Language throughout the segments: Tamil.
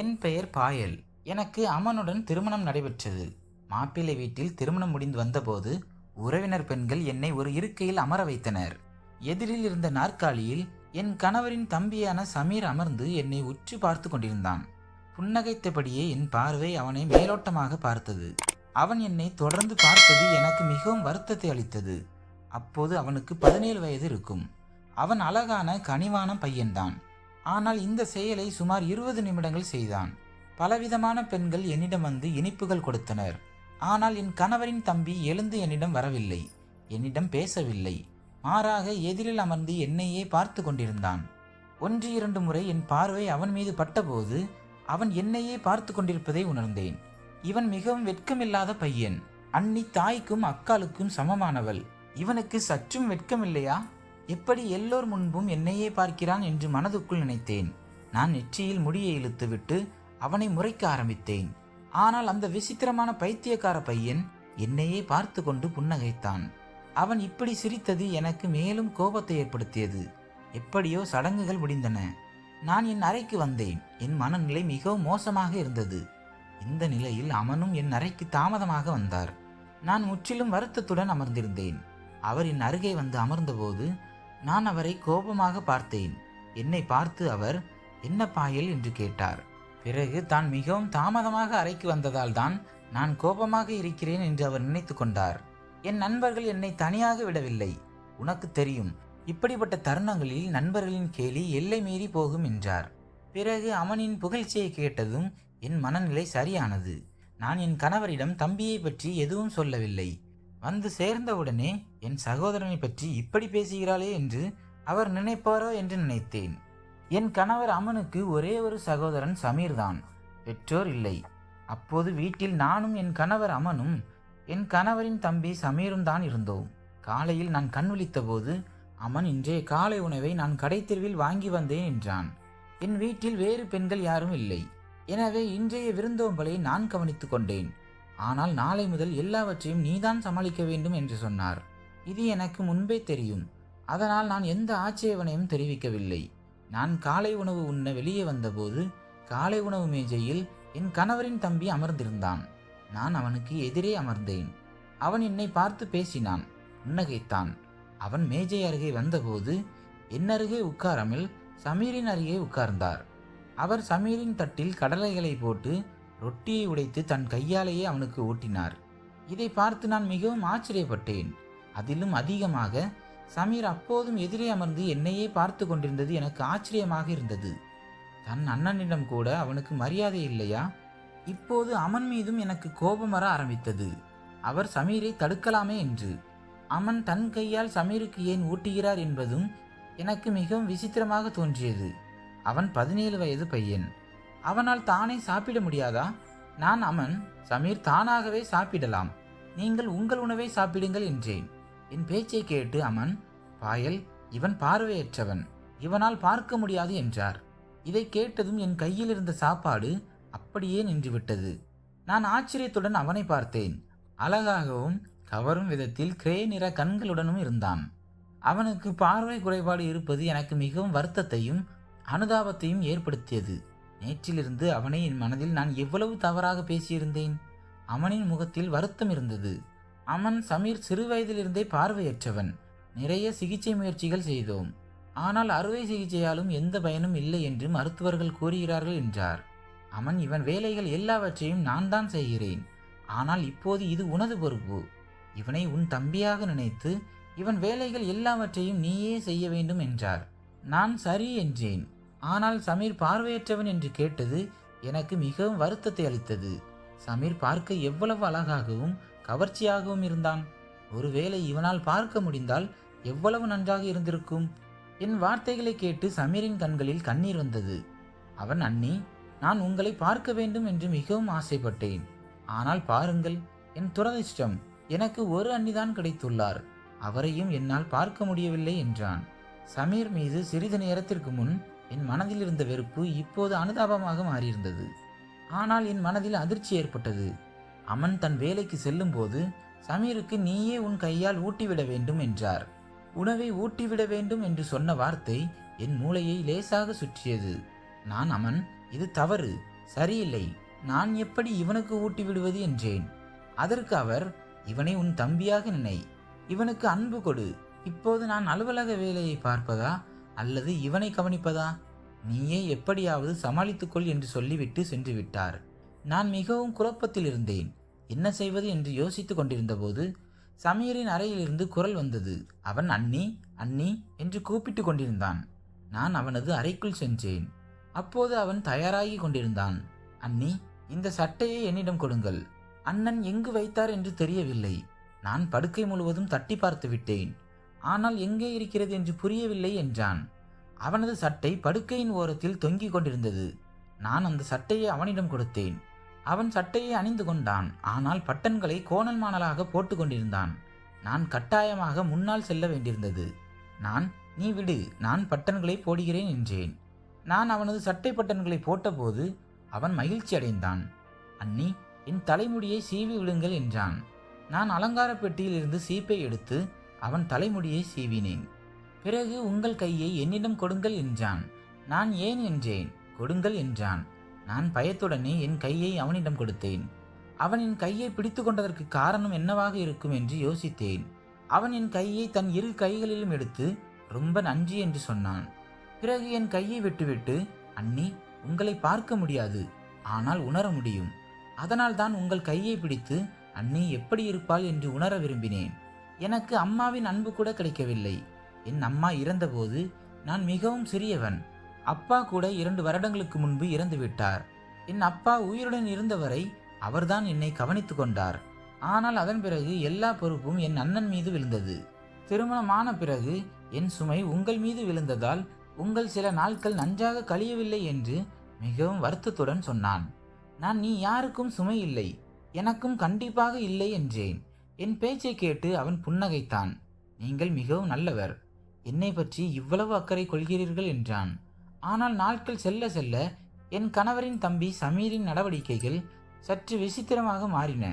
என் பெயர் பாயல். எனக்கு அமனுடன் திருமணம் நடைபெற்றது. மாப்பிள்ளை வீட்டில் திருமணம் முடிந்து வந்தபோது உறவினர் பெண்கள் என்னை ஒரு இருக்கையில் அமர வைத்தனர். எதிரில் இருந்த நாற்காலியில் என் கணவரின் தம்பியான சமீர் அமர்ந்து என்னை உற்று பார்த்து கொண்டிருந்தான். புன்னகைத்தபடியே என் பார்வை அவனை மேலோட்டமாக பார்த்தது. அவன் என்னை தொடர்ந்து பார்த்தது எனக்கு மிகவும் வருத்தத்தை அளித்தது. அப்போது அவனுக்கு பதினேழு வயது இருக்கும். அவன் அழகான கனிவான பையன்தான். ஆனால் இந்த செயலை சுமார் இருபது நிமிடங்கள் செய்தான். பலவிதமான பெண்கள் என்னிடம் வந்து இனிப்புகள் கொடுத்தனர். ஆனால் என் கணவரின் தம்பி எழுந்து என்னிடம் வரவில்லை. என்னிடம் பேசவில்லை. மாறாக எதிரில் அமர்ந்து என்னையே பார்த்து கொண்டிருந்தான். ஒன்று இரண்டு முறை என் பார்வை அவன் மீது பட்டபோது அவன் என்னையே பார்த்து கொண்டிருப்பதை உணர்ந்தேன். இவன் மிகவும் வெட்கமில்லாத பையன். அன்னி தாய்க்கும் அக்காளுக்கும் சமமானவள். இவனுக்கு சற்றும் வெட்கமில்லையா? எப்படி எல்லோர் முன்பும் என்னையே பார்க்கிறான் என்று மனதுக்குள் நினைத்தேன். நான் நெற்றியில் முடியை இழுத்துவிட்டு அவனை முறைக்க ஆரம்பித்தேன். ஆனால் அந்த விசித்திரமான பைத்தியக்கார பையன் என்னையே பார்த்து கொண்டு புன்னகைத்தான். அவன் இப்படி சிரித்தது எனக்கு மேலும் கோபத்தை ஏற்படுத்தியது. எப்படியோ சடங்குகள் முடிந்தன. நான் என் அறைக்கு வந்தேன். என் மனநிலை மிகவும் மோசமாக இருந்தது. இந்த நிலையில் அவனும் என் அறைக்கு தாமதமாக வந்தார். நான் முற்றிலும் வருத்தத்துடன் அமர்ந்திருந்தேன். அவர் என் அருகே வந்து அமர்ந்தபோது நான் அவரை கோபமாக பார்த்தேன். என்னை பார்த்து அவர் என்ன பாயல் என்று கேட்டார். பிறகு தான் மிகவும் தாமதமாக அறைக்கு வந்ததால் தான் நான் கோபமாக இருக்கிறேன் என்று அவர் நினைத்து கொண்டார். என் நண்பர்கள் என்னை தனியாக விடவில்லை. உனக்கு தெரியும் இப்படிப்பட்ட தருணங்களில் நண்பர்களின் கேலி எல்லை மீறி போகும் என்றார். பிறகு அவனின் புகழ்ச்சியை கேட்டதும் என் மனநிலை சரியானது. நான் என் கணவரிடம் தம்பியை பற்றி எதுவும் சொல்லவில்லை. வந்து சேர்ந்தவுடனே என் சகோதரனை பற்றி இப்படி பேசுகிறாளே என்று அவர் நினைப்பாரோ என்று நினைத்தேன். என் கணவர் அமனுக்கு ஒரே ஒரு சகோதரன் சமீர் தான் பெற்றோர் இல்லை. அப்போது வீட்டில் நானும் என் கணவர் அமனும் என் கணவரின் தம்பி சமீரும் தான் இருந்தோம். காலையில் நான் கண் விழித்தபோது அமன் இன்றைய காலை உணவை நான் கடைத்தெருவில் வாங்கி வந்தேன் என்றான். என் வீட்டில் வேறு பெண்கள் யாரும் இல்லை. எனவே இன்றைய விருந்தோம்பலை நான் கவனித்துக் கொண்டேன். ஆனால் நாளை முதல் எல்லாவற்றையும் நீதான் சமாளிக்க வேண்டும் என்று சொன்னார். இது எனக்கு முன்பே தெரியும். அதனால் நான் எந்த ஆட்சேபனையும் தெரிவிக்கவில்லை. நான் காலை உணவு உண்ண வெளியே வந்தபோது காலை உணவு மேஜையில் என் கணவரின் தம்பி அமர்ந்திருந்தான். நான் அவனுக்கு எதிரே அமர்ந்தேன். அவன் என்னை பார்த்து பேசினான் புன்னகைத்தான் அவன் மேஜை அருகே வந்தபோது என் அருகே உட்காராமல் சமீரின் அருகே உட்கார்ந்தார். அவர் சமீரின் தட்டில் கடலைகளை போட்டு ரொட்டியை உடைத்து தன் கையாலேயே அவனுக்கு ஊட்டினார் இதை பார்த்து நான் மிகவும் ஆச்சரியப்பட்டேன். அதிலும் அதிகமாக சமீர் அப்போதும் எதிரே அமர்ந்து என்னையே பார்த்து கொண்டிருந்தது எனக்கு ஆச்சரியமாக இருந்தது. தன் அண்ணனிடம் கூட அவனுக்கு மரியாதை இல்லையா? இப்போது அமன் மீதும் எனக்கு கோபம் வர ஆரம்பித்தது. அவர் சமீரை தடுக்கலாமே என்று. அமன் தன் கையால் சமீருக்கு ஏன் ஊட்டுகிறார் என்பதும் எனக்கு மிகவும் விசித்திரமாக தோன்றியது. அவன் பதினேழு வயது பையன். அவனால் தானே சாப்பிட முடியாதா? நான் அமன் சமீர் தானாகவே சாப்பிடலாம். நீங்கள் உங்கள் உணவை சாப்பிடுங்கள் என்றேன். என் பேச்சை கேட்டு அமன் பாயல் இவன் பார்வையற்றவன். இவனால் பார்க்க முடியாது என்றார். இதை கேட்டதும் என் கையில் இருந்த சாப்பாடு அப்படியே நின்றுவிட்டது. நான் ஆச்சரியத்துடன் அவனை பார்த்தேன். அழகாகவும் கவரும் விதத்தில் கிரே நிற கண்களுடனும் இருந்தான். அவனுக்கு பார்வை குறைபாடு இருப்பது எனக்கு மிகவும் வருத்தத்தையும் அனுதாபத்தையும் ஏற்படுத்தியது. நேற்றிலிருந்து அவனை என் மனதில் நான் எவ்வளவு தவறாக பேசியிருந்தேன்? அவனின் முகத்தில் வருத்தம் இருந்தது. அவன் சமீர் சிறுவயதிலிருந்தே பார்வையற்றவன். நிறைய சிகிச்சை முயற்சிகள் செய்தோம். ஆனால் அறுவை சிகிச்சையாலும் எந்த பயனும் இல்லை என்று மருத்துவர்கள் கூறுகிறார்கள் என்றார். அவன் இவன் வேலைகள் எல்லாவற்றையும் நான் தான் செய்கிறேன். ஆனால் இப்போது இது உனது பொறுப்பு. இவனை உன் தம்பியாக நினைத்து இவன் வேலைகள் எல்லாவற்றையும் நீயே செய்ய வேண்டும் என்றார். நான் சரி என்றேன். ஆனால் சமீர் பார்வையற்றவன் என்று கேட்டது எனக்கு மிகவும் வருத்தத்தை அளித்தது. சமீர் பார்க்க எவ்வளவு அழகாகவும் கவர்ச்சியாகவும் இருந்தான். ஒருவேளை இவனால் பார்க்க முடிந்தால் எவ்வளவு நன்றாக இருந்திருக்கும்? என் வார்த்தைகளை கேட்டு சமீரின் கண்களில் கண்ணீர் வந்தது. அவன் அண்ணி நான் உங்களை பார்க்க வேண்டும் என்று மிகவும் ஆசைப்பட்டேன். ஆனால் பாருங்கள் என் துரதிர்ஷ்டம் எனக்கு ஒரு அண்ணிதான் கிடைத்துள்ளார். அவரையும் என்னால் பார்க்க முடியவில்லை என்றான். சமீர் மீது சிறிது நேரத்திற்கு முன் என் மனதில் இருந்த வெறுப்பு இப்போது அனுதாபமாக மாறியிருந்தது. ஆனால் என் மனதில் அதிர்ச்சி ஏற்பட்டது. அமன் தன் வேலைக்கு செல்லும்போது சமீருக்கு நீயே உன் கையால் ஊட்டிவிட வேண்டும் என்றார். உணவை ஊட்டிவிட வேண்டும் என்று சொன்ன வார்த்தை என் மூளையை லேசாக சுற்றியது. நான் அமன் இது தவறு. சரியில்லை. நான் எப்படி இவனுக்கு ஊட்டி விடுவது என்றேன். அதற்கு அவர் இவனை உன் தம்பியாக நினை. இவனுக்கு அன்பு கொடு. இப்போது நான் அலுவலக வேலையை பார்ப்பதா? அல்லது இவனை கவனிப்பதா? நீயே எப்படியாவது சமாளித்துக்கொள் என்று சொல்லிவிட்டு சென்று விட்டார் நான் மிகவும் குழப்பத்தில் இருந்தேன். என்ன செய்வது என்று யோசித்துக் கொண்டிருந்தபோது சமீரின் அறையிலிருந்து குரல் வந்தது. அவன் அண்ணி அண்ணி என்று கூப்பிட்டு கொண்டிருந்தான். நான் அவனது அறைக்குள் சென்றேன். அப்போது அவன் தயாராகி கொண்டிருந்தான். அண்ணி இந்த சட்டையை என்னிடம் கொடுங்கள். அண்ணன் எங்கு வைத்தார் என்று தெரியவில்லை. நான் படுக்கை முழுவதும் தட்டி பார்த்து விட்டேன் ஆனால் எங்கே இருக்கிறது என்று புரியவில்லை என்றான். அவனது சட்டை படுக்கையின் ஓரத்தில் தொங்கிக் கொண்டிருந்தது. நான் அந்த சட்டையை அவனிடம் கொடுத்தேன். அவன் சட்டையை அணிந்து கொண்டான். ஆனால் பட்டன்களை கோணல் மாணலாக போட்டு கொண்டிருந்தான். நான் கட்டாயமாக முன்னால் செல்ல வேண்டியிருந்தது. நான் நீ விடு நான் பட்டன்களை போடுகிறேன் என்றேன். நான் அவனது சட்டை பட்டன்களை போட்டபோது அவன் மகிழ்ச்சி அடைந்தான். அண்ணி என் தலைமுடியை சீவி விடுங்கள் என்றான். நான் அலங்கார பெட்டியில் இருந்து சீப்பை எடுத்து அவன் தலைமுடியை சீவினேன். பிறகு உங்கள் கையை என்னிடம் கொடுங்கள் என்றான். நான் ஏன் என்றேன்? கொடுங்கள் என்றான். நான் பயத்துடனே என் கையை அவனிடம் கொடுத்தேன். அவன் என் கையை பிடித்து கொண்டதற்கு காரணம் என்னவாக இருக்கும் என்று யோசித்தேன். அவன் என் கையை தன் இரு கைகளிலும் எடுத்து ரொம்ப நன்றி என்று சொன்னான். பிறகு என் கையை விட்டுவிட்டு அண்ணி உங்களை பார்க்க முடியாது. ஆனால் உணர முடியும். அதனால் தான் உங்கள் கையை பிடித்து அண்ணி எப்படி இருப்பாள் என்று உணர விரும்பினேன். எனக்கு அம்மாவின் அன்பு கூட கிடைக்கவில்லை. என் அம்மா இறந்தபோது நான் மிகவும் சிறியவன். அப்பா கூட இரண்டு வருடங்களுக்கு முன்பு இறந்துவிட்டார். என் அப்பா உயிருடன் இருந்தவரை அவர்தான் என்னை கவனித்து கொண்டார். ஆனால் அதன் பிறகு எல்லா பொறுப்பும் என் அண்ணன் மீது விழுந்தது. திருமணமான பிறகு என் சுமை உங்கள் மீது விழுந்ததால் உங்கள் சில நாட்கள் நன்றாக கழியவில்லை என்று மிகவும் வருத்தத்துடன் சொன்னான். நான் நீ யாருக்கும் சுமை இல்லை. எனக்கும் கண்டிப்பாக இல்லை என்றேன். என் பேச்சை கேட்டு அவன் புன்னகைத்தான். நீங்கள் மிகவும் நல்லவர். என்னை பற்றி இவ்வளவு அக்கறை கொள்கிறீர்கள்? என்றான். ஆனால் நாட்கள் செல்ல செல்ல என் கணவரின் தம்பி சமீரின் நடவடிக்கைகள் சற்று விசித்திரமாக மாறின.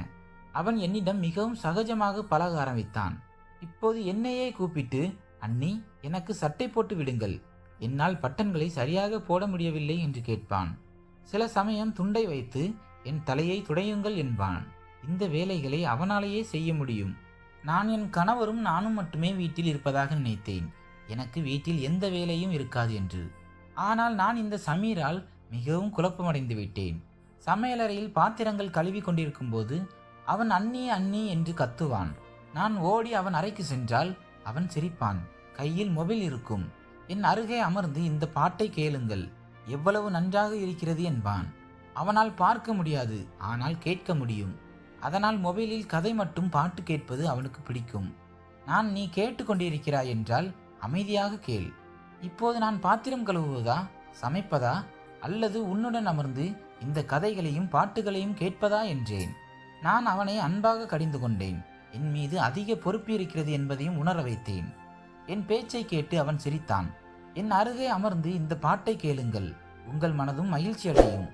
அவன் என்னிடம் மிகவும் சகஜமாக பழக ஆரம்பித்தான். இப்போது என்னையே கூப்பிட்டு அண்ணி எனக்கு சட்டை போட்டு விடுங்கள். என்னால் பட்டன்களை சரியாக போட முடியவில்லை என்று கேட்பான். சில சமயம் துண்டை வைத்து என் தலையை துடையுங்கள் என்பான். இந்த வேலைகளை அவனாலேயே செய்ய முடியும். நான் என் கணவரும் நானும் மட்டுமே வீட்டில் இருப்பதாக நினைத்தேன். எனக்கு வீட்டில் எந்த வேலையும் இருக்காது என்று. ஆனால் நான் இந்த சமீரால் மிகவும் குழப்பமடைந்து விட்டேன். சமையலறையில் பாத்திரங்கள் கழுவி கொண்டிருக்கும் போது அவன் அண்ணி அண்ணி என்று கத்துவான். நான் ஓடி அவன் அறைக்கு சென்றால் அவன் சிரிப்பான். கையில் மொபைல் இருக்கும். என் அருகே அமர்ந்து இந்த பாட்டை கேளுங்கள். எவ்வளவு நன்றாக இருக்கிறது என்பான். அவனால் பார்க்க முடியாது. ஆனால் கேட்க முடியும். அதனால் மொபைலில் கதை மட்டும் பாட்டு கேட்பது அவனுக்கு பிடிக்கும். நான் நீ கேட்டுக்கொண்டிருக்கிறாய் என்றால் அமைதியாக கேள். இப்போது நான் பாத்திரம் கழுவுவதா சமைப்பதா அல்லது உன்னுடன் அமர்ந்து இந்த கதைகளையும் பாட்டுகளையும் கேட்பதா என்றேன். நான் அவனை அன்பாக கடிந்து கொண்டேன். என் மீது அதிக பொறுப்பு இருக்கிறது என்பதையும் உணர வைத்தேன். என் பேச்சை கேட்டு அவன் சிரித்தான். என் அருகே அமர்ந்து இந்த பாட்டை கேளுங்கள். உங்கள் மனதும் மகிழ்ச்சி அடையும்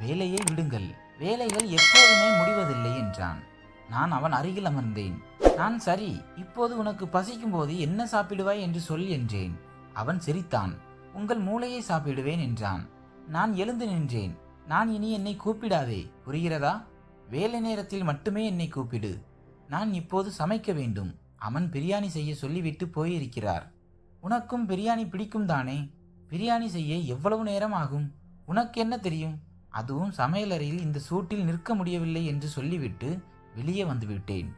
வேலையை விடுங்கள். வேலைகள் எப்போதுமே முடிவதில்லை என்றான். நான் அவன் அருகில் அமர்ந்தேன். நான் சரி இப்போது உனக்கு பசிக்கும் போது என்ன சாப்பிடுவாய் என்று சொல் என்றேன். அவன் சிரித்தான். உங்கள் மூளையை சாப்பிடுவேன் என்றான். நான் எழுந்து நின்றேன். நான் இனி என்னை கூப்பிடாதே. புரிகிறதா? வேலை நேரத்தில் மட்டுமே என்னை கூப்பிடு. நான் இப்போது சமைக்க வேண்டும் அவன் பிரியாணி செய்ய சொல்லிவிட்டு போயிருக்கிறார். உனக்கும் பிரியாணி பிடிக்கும் தானே? பிரியாணி செய்ய எவ்வளவு நேரம் ஆகும்? உனக்கு என்ன தெரியும்? அதுவும் சமையலறையில் இந்த சூட்டில் நிற்க முடியவில்லை என்று சொல்லிவிட்டு வெளியே வந்துவிட்டேன்.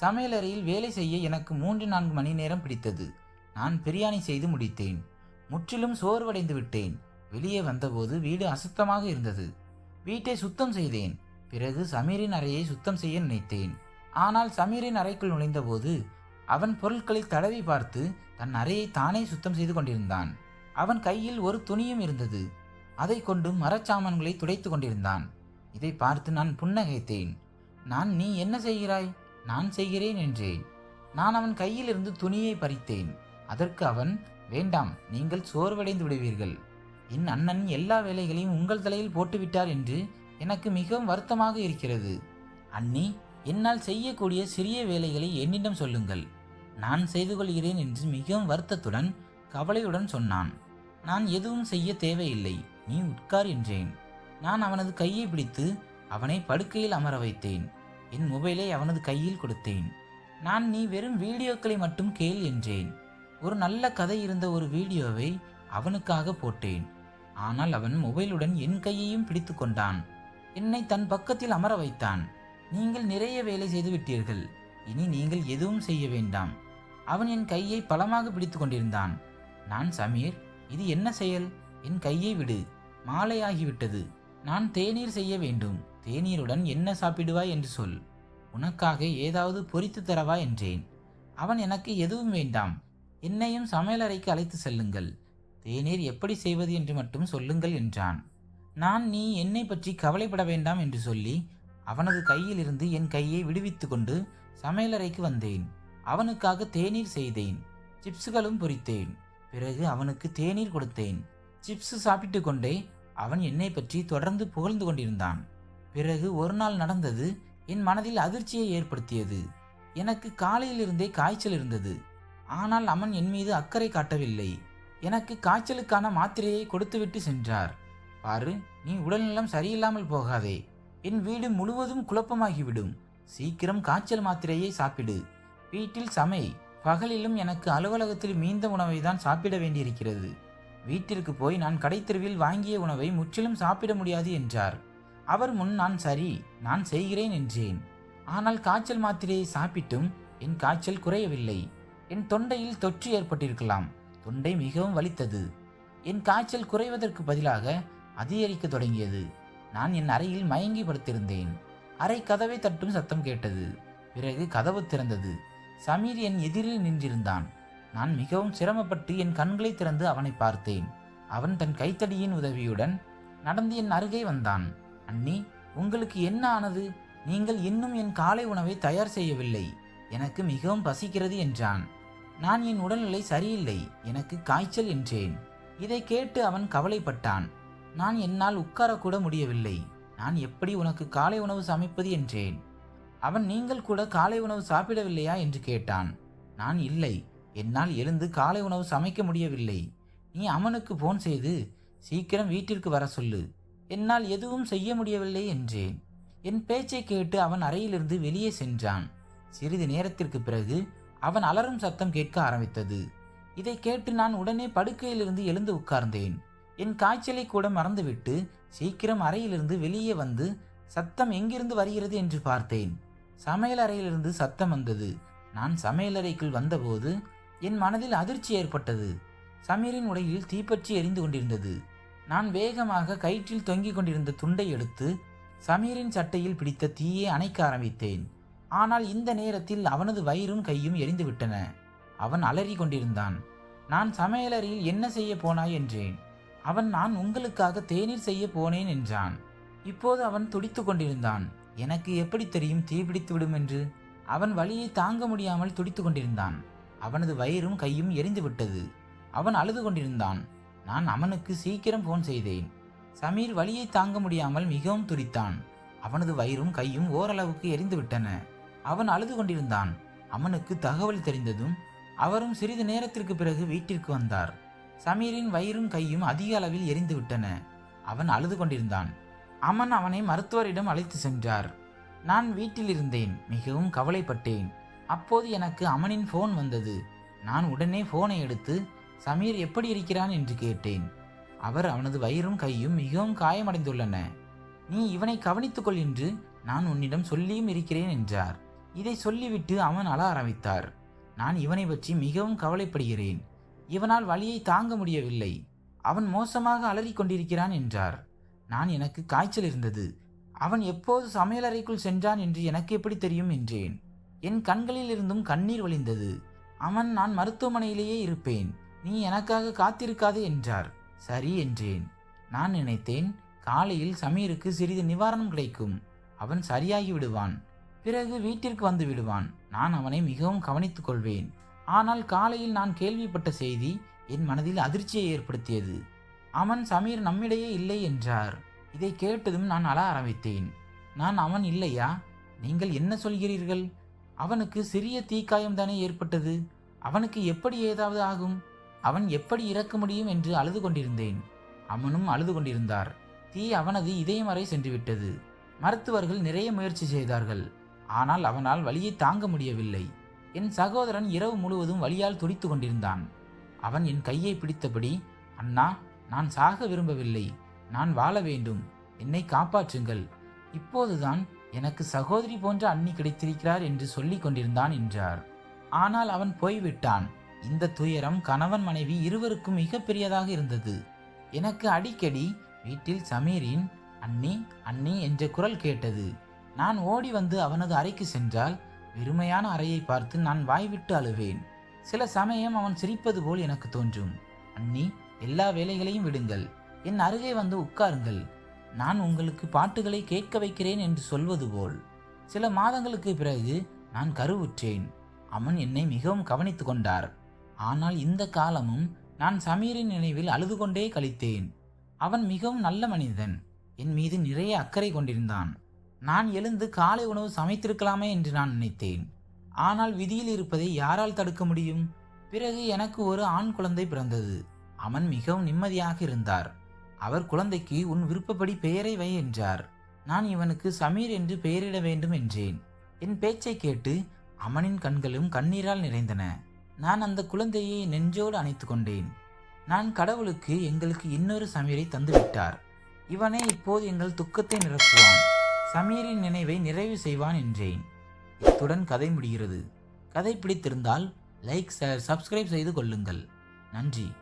சமையலறையில் வேலை செய்ய எனக்கு மூன்று நான்கு மணி நேரம் பிடித்தது. நான் பிரியாணி செய்து முடித்தேன். முற்றிலும் சோர்வடைந்து விட்டேன். வெளியே வந்தபோது வீடு அசுத்தமாக இருந்தது. வீட்டை சுத்தம் செய்தேன். பிறகு சமீரின் அறையை சுத்தம் செய்ய நினைத்தேன். ஆனால் சமீரின் அறைக்குள் நுழைந்தபோது அவன் பொருட்களை தடவி பார்த்து தன் அறையை தானே சுத்தம் செய்து கொண்டிருந்தான். அவன் கையில் ஒரு துணியும் இருந்தது. அதை கொண்டு மரச்சாமான்களை துடைத்து கொண்டிருந்தான். இதை பார்த்து நான் புன்னகைத்தேன். நான் நீ என்ன செய்கிறாய்? நான் செய்கிறேன் என்றேன். நான் அவன் கையிலிருந்து துணியை பறித்தேன். அதற்கு அவன் வேண்டாம் நீங்கள் சோர்வடைந்து விடுவீர்கள். என் அண்ணன் எல்லா வேலைகளையும் உங்கள் தலையில் போட்டுவிட்டார் என்று எனக்கு மிகவும் வருத்தமாக இருக்கிறது. அண்ணி என்னால் செய்யக்கூடிய சிறிய வேலைகளை என்னிடம் சொல்லுங்கள். நான் செய்து கொள்கிறேன் என்று மிகவும் வருத்தத்துடன் கவலையுடன் சொன்னான். நான் எதுவும் செய்ய தேவையில்லை. நீ உட்கார் என்றேன். நான் அவனது கையை பிடித்து அவனை படுக்கையில் அமர வைத்தேன். என் மொபைலை அவனது கையில் கொடுத்தேன். நான் நீ வெறும் வீடியோக்களை மட்டும் கேள் என்றேன். ஒரு நல்ல கதை இருந்த ஒரு வீடியோவை அவனுக்காக போட்டேன். ஆனால் அவன் மொபைலுடன் என் கையையும் பிடித்து கொண்டான். என்னை தன் பக்கத்தில் அமர வைத்தான். நீங்கள் நிறைய வேலை செய்து விட்டீர்கள். இனி நீங்கள் எதுவும் செய்ய வேண்டாம். அவன் என் கையை பலமாக பிடித்து கொண்டிருந்தான். நான் சமீர் இது என்ன செயல்? என் கையை விடு. மாலையாகிவிட்டது. நான் தேநீர் செய்ய வேண்டும். தேநீருடன் என்ன சாப்பிடுவாய் என்று சொல். உனக்காக ஏதாவது பொரித்து தரவா என்றேன். அவன் எனக்கு எதுவும் வேண்டாம். என்னையும் சமையலறைக்கு அழைத்து செல்லுங்கள். தேநீர் எப்படி செய்வது என்று மட்டும் சொல்லுங்கள் என்றான். நான் நீ என்னை பற்றி கவலைப்பட வேண்டாம் என்று சொல்லி அவனது கையிலிருந்து என் கையை விடுவித்து கொண்டு சமையலறைக்கு வந்தேன். அவனுக்காக தேநீர் செய்தேன். சிப்ஸுகளும் பொரித்தேன். பிறகு அவனுக்கு தேநீர் கொடுத்தேன். சிப்ஸ் சாப்பிட்டு கொண்டே அவன் என்னை பற்றி தொடர்ந்து புகழ்ந்து கொண்டிருந்தான். பிறகு ஒரு நாள் நடந்தது என் மனதில் அதிர்ச்சியை ஏற்படுத்தியது. எனக்கு காலையிலிருந்தே காய்ச்சல் இருந்தது. ஆனால் அவன் என் மீது அக்கறை காட்டவில்லை. எனக்கு காய்ச்சலுக்கான மாத்திரையை கொடுத்துவிட்டு சென்றார். பாரு நீ உடல்நலம் சரியில்லாமல் போகாதே. என் வீடு முழுவதும் குழப்பமாகிவிடும். சீக்கிரம் காய்ச்சல் மாத்திரையை சாப்பிடு. வீட்டில் சமை. பகலிலும் எனக்கு அலுவலகத்தில் மீந்த உணவை தான் சாப்பிட வேண்டியிருக்கிறது. வீட்டிற்கு போய் நான் கடைத்தெருவில் வாங்கிய உணவை முற்றிலும் சாப்பிட முடியாது என்றார். அவர் முன் நான் சரி நான் செய்கிறேன் என்றேன். ஆனால் காய்ச்சல் மாத்திரையை சாப்பிட்டும். என் காய்ச்சல் குறையவில்லை. என் தொண்டையில் தொற்று ஏற்பட்டிருக்கலாம். தொண்டை மிகவும் வலித்தது. என் காய்ச்சல் குறைவதற்கு பதிலாக அதிகரிக்க தொடங்கியது. நான் என் அறையில் மயங்கி படுத்திருந்தேன். அறை கதவை தட்டும் சத்தம் கேட்டது. பிறகு கதவு திறந்தது. சமீர் என் எதிரில் நின்றிருந்தான். நான் மிகவும் சிரமப்பட்டு என் கண்களை திறந்து அவனை பார்த்தேன். அவன் தன் கைத்தடியின் உதவியுடன் நடந்து என் அருகே வந்தான். அண்ணி உங்களுக்கு என்ன ஆனது? நீங்கள் இன்னும் என் காலை உணவை தயார் செய்யவில்லை. எனக்கு மிகவும் பசிக்கிறது என்றான். நான் என் உடல்நிலை சரியில்லை. எனக்கு காய்ச்சல் என்றேன். இதை கேட்டு அவன் கவலைப்பட்டான். நான் என்னால் உட்காரக்கூட முடியவில்லை. நான் எப்படி உனக்கு காலை உணவு சமைப்பது என்றேன். அவன் நீங்கள் கூட காலை உணவு சாப்பிடவில்லையா? என்று கேட்டான். நான் இல்லை. என்னால் எழுந்து காலை உணவு சமைக்க முடியவில்லை. நீ அவனுக்கு போன் செய்து சீக்கிரம் வீட்டிற்கு வர சொல்லு. என்னால் எதுவும் செய்ய முடியவில்லை என்றேன். என் பேச்சை கேட்டு அவன் அறையிலிருந்து வெளியே சென்றான். சிறிது நேரத்திற்கு பிறகு அவன் அலறும் சத்தம் கேட்க ஆரம்பித்தது. இதை கேட்டு நான் உடனே படுக்கையிலிருந்து எழுந்து உட்கார்ந்தேன். என் காய்ச்சலை கூட மறந்துவிட்டு சீக்கிரம் அறையிலிருந்து வெளியே வந்து சத்தம் எங்கிருந்து வருகிறது என்று பார்த்தேன். சமையல் அறையிலிருந்து சத்தம் வந்தது. நான் சமையலறைக்குள் வந்தபோது என் மனதில் அதிர்ச்சி ஏற்பட்டது. சமீரின் உடையில் தீப்பற்றி எரிந்து கொண்டிருந்தது. நான் வேகமாக கயிற்றில் தொங்கிக் கொண்டிருந்த துண்டை எடுத்து சமீரின் சட்டையில் பிடித்த தீயை அணைக்க ஆரம்பித்தேன். ஆனால் இந்த நேரத்தில் அவனது வயிறும் கையும் எரிந்துவிட்டன அவன் அலறி கொண்டிருந்தான். நான் சமையலறையில் என்ன செய்ய போனாய் என்றேன். அவன் நான் உங்களுக்காக தேநீர் செய்ய போனேன் என்றான். இப்போது அவன் துடித்து கொண்டிருந்தான். எனக்கு எப்படி தெரியும் தீப்பிடித்து விடும் என்று? அவன் வழியை தாங்க முடியாமல் துடித்து கொண்டிருந்தான். அவனது வயிறும் கையும் எரிந்து விட்டது. அவன் அழுது கொண்டிருந்தான். நான் அவனுக்கு சீக்கிரம் போன் செய்தேன். சமீர் வலியை தாங்க முடியாமல் மிகவும் துடித்தான். அவனது வயிறும் கையும் ஓரளவுக்கு எரிந்து விட்டன. அவன் அழுது கொண்டிருந்தான். அவனுக்கு தகவல் தெரிந்ததும் அவரும் சிறிது நேரத்திற்கு பிறகு வீட்டிற்கு வந்தார். சமீரின் வயிறும் கையும் அதிக அளவில் எரிந்து விட்டன. அவன் அழுது கொண்டிருந்தான். அமன் அவனை மருத்துவரிடம் அழைத்து சென்றார். நான் வீட்டில் இருந்தேன். மிகவும் கவலைப்பட்டேன். அப்போது எனக்கு அமனின் ஃபோன் வந்தது. நான் உடனே ஃபோனை எடுத்து சமீர் எப்படி இருக்கிறான்? என்று கேட்டேன். அவர் அவனது வயிறும் கையும் மிகவும் காயமடைந்துள்ளன. நீ இவனை கவனித்துக்கொள் என்று நான் உன்னிடம் சொல்லியும் இருக்கிறேன் என்றார். இதை சொல்லிவிட்டு அவன் அழ ஆரம்பித்தார். நான் இவனை பற்றி மிகவும் கவலைப்படுகிறேன். இவனால் வலியை தாங்க முடியவில்லை. அவன் மோசமாக அலறிக் கொண்டிருக்கிறான் என்றார். நான் எனக்கு காய்ச்சல் இருந்தது. அவன் எப்போது சமையலறைக்குள் சென்றான் என்று எனக்கு எப்படி தெரியும்? என்றேன். என் கண்களில் இருந்தும் கண்ணீர் வழிந்தது. அவன் நான் மருத்துவமனையிலேயே இருப்பேன். நீ எனக்காக காத்திருக்காதே என்றார். சரி என்றேன். நான் நினைத்தேன் காலையில் சமீருக்கு சிறிது நிவாரணம் கிடைக்கும். அவன் சரியாகி விடுவான். பிறகு வீட்டிற்கு வந்து விடுவான். நான் அவனை மிகவும் கவனித்துக் கொள்வேன். ஆனால் காலையில் நான் கேள்விப்பட்ட செய்தி என் மனதில் அதிர்ச்சியை ஏற்படுத்தியது. அவன் சமீர் நம்மிடையே இல்லை என்றார். இதை கேட்டதும் நான் அழ ஆரம்பித்தேன். நான் அவன் இல்லையா? நீங்கள் என்ன சொல்கிறீர்கள்? அவனுக்கு சிறிய தீக்காயம் தானே ஏற்பட்டது? அவனுக்கு எப்படி ஏதாவது ஆகும்? அவன் எப்படி இறக்க முடியும் என்று அழுது கொண்டிருந்தேன். அவனும் அழுது கொண்டிருந்தார். தீ அவனது இதயம் வரை சென்றுவிட்டது. மருத்துவர்கள் நிறைய முயற்சி செய்தார்கள். ஆனால் அவனால் வலியை தாங்க முடியவில்லை. என் சகோதரன் இரவு முழுவதும் வலியால் துடித்து கொண்டிருந்தான். அவன் என் கையை பிடித்தபடி அண்ணா நான் சாக விரும்பவில்லை. நான் வாழ வேண்டும். என்னை காப்பாற்றுங்கள். இப்போதுதான் எனக்கு சகோதரி போன்ற அண்ணி கிடைத்திருக்கிறார் என்று சொல்லிக் கொண்டிருந்தான் என்றார். ஆனால் அவன் போய்விட்டான். இந்த துயரம் கணவன் மனைவி இருவருக்கும் மிகப்பெரியதாக இருந்தது. எனக்கு அடிக்கடி வீட்டில் சமீரின் அண்ணி அண்ணி என்ற குரல் கேட்டது. நான் ஓடி வந்து அவனது அறைக்கு சென்றால் வெறுமையான அறையை பார்த்து நான் வாய்விட்டு அழுவேன். சில சமயம் அவன் சிரிப்பது போல் எனக்கு தோன்றும். அண்ணி எல்லா வேலைகளையும் விடுங்கள். என் அருகே வந்து உட்காருங்கள். நான் உங்களுக்கு பாட்டுகளை கேட்க வைக்கிறேன் என்று சொல்வது போல். சில மாதங்களுக்கு பிறகு நான் கருவுற்றேன். அவன் என்னை மிகவும் கவனித்து கொண்டார். ஆனால் இந்த காலமும் நான் சமீரின் நினைவில் அழுது கொண்டே கழித்தேன். அவன் மிகவும் நல்ல மனிதன். என் மீது நிறைய அக்கறை கொண்டிருந்தான். நான் எழுந்து காலை உணவு சமைத்திருக்கலாமே என்று நான் நினைத்தேன். ஆனால் விதியில் இருப்பதை யாரால் தடுக்க முடியும்? பிறகு எனக்கு ஒரு ஆண் குழந்தை பிறந்தது. அவன் மிகவும் நிம்மதியாக இருந்தார். அவர் குழந்தைக்கு உன் விருப்பப்படி பெயரை வை என்றார். நான் இவனுக்கு சமீர் என்று பெயரிட வேண்டும் என்றேன். என் பேச்சை கேட்டு அமனின் கண்களும் கண்ணீரால் நிறைந்தன. நான் அந்த குழந்தையை நெஞ்சோடு அணைத்து கொண்டேன். நான் கடவுளுக்கு எங்களுக்கு இன்னொரு சமீரை தந்துவிட்டார். இவனே இப்போது எங்கள் துக்கத்தை நிரப்புவான். சமீரின் நினைவை நிறைவு செய்வான் என்றேன். இத்துடன் கதை முடிகிறது. கதை பிடித்திருந்தால் லைக் சப்ஸ்கிரைப் செய்து கொள்ளுங்கள். நன்றி.